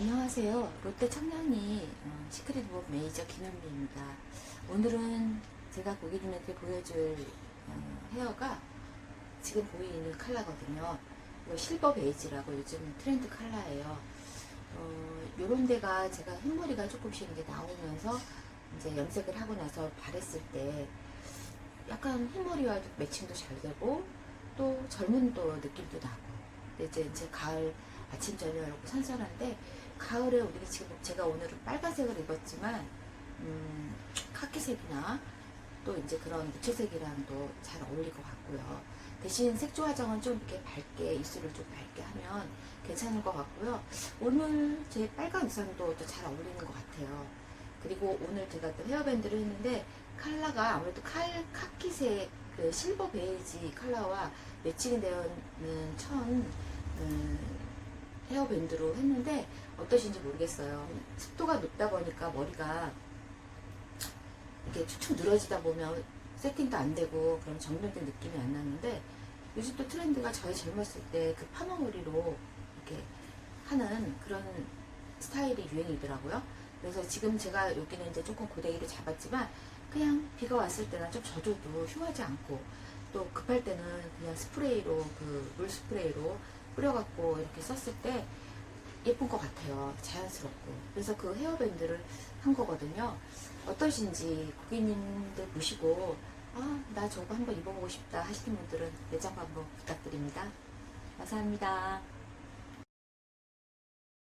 안녕하세요. 롯데 청량리 어, 시크릿북 메이저 김현미입니다. 오늘은 제가 고객님한테 보여줄 어, 헤어가 지금 보이는 컬러거든요. 실버 베이지라고 요즘 트렌드 컬러예요. 어, 요런 데가 제가 흰머리가 조금씩 이제 나오면서 이제 염색을 하고 나서 바랬을 때 약간 흰머리와 매칭도 잘 되고 또 젊은 또 느낌도 나고 이제, 이제 가을 아침 저녁이고 선선한데 가을에 우리 지금 제가 오늘은 빨간색을 입었지만 음, 카키색이나 또 이제 그런 무채색이랑도 잘 어울릴 것 같고요. 대신 색조 화장은 좀 이렇게 밝게 입술을 좀 밝게 하면 괜찮을 것 같고요. 오늘 제 빨간 의상도 또 잘 어울리는 것 같아요. 그리고 오늘 제가 또 헤어밴드를 했는데 컬러가 아무래도 칼 카키색 그 실버 베이지 컬러와 매칭이 되어 있는 천 음, 헤어밴드로 했는데 어떠신지 모르겠어요. 습도가 높다 보니까 머리가 이렇게 축축 늘어지다 보면 세팅도 안 되고 그런 정돈된 느낌이 안 나는데 요즘 또 트렌드가 저희 젊었을 때 그 파마머리로 이렇게 하는 그런 스타일이 유행이더라고요. 그래서 지금 제가 여기는 이제 조금 고데기를 잡았지만 그냥 비가 왔을 때나 좀 젖어도 흉하지 않고 또 급할 때는 그냥 스프레이로 그 물 스프레이로 뿌려갖고 이렇게 썼을 때 예쁜 것 같아요. 자연스럽고. 그래서 그 헤어밴드를 한 거거든요. 어떠신지 고객님들 보시고 아, 나 저거 한번 입어보고 싶다 하시는 분들은 내장 한번 부탁드립니다. 감사합니다.